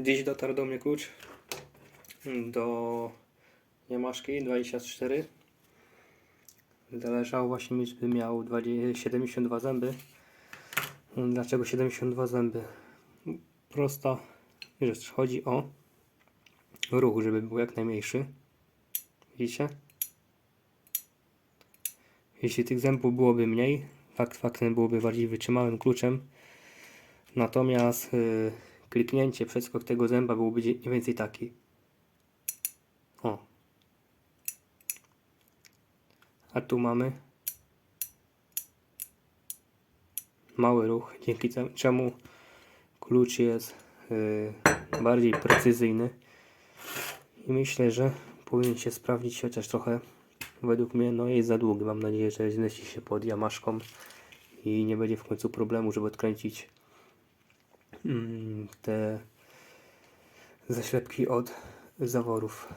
Dziś dotarł do mnie klucz do Yamaszki 24. Zależało właśnie mi, żeby miał 20, 72 zęby. Dlaczego 72 zęby? Prosta rzecz. Chodzi o ruch, żeby był jak najmniejszy. Widzicie? Jeśli tych zębów byłoby mniej, fakt faktem byłoby bardziej wytrzymałym kluczem. Natomiast yy, kliknięcie, przeskok tego zęba byłby mniej więcej taki. O. A tu mamy mały ruch, dzięki czemu klucz jest yy, bardziej precyzyjny. I myślę, że powinien się sprawdzić chociaż trochę. Według mnie no jest za długi. Mam nadzieję, że zmieści się pod jamaszką i nie będzie w końcu problemu, żeby odkręcić te zaślepki od zaworów.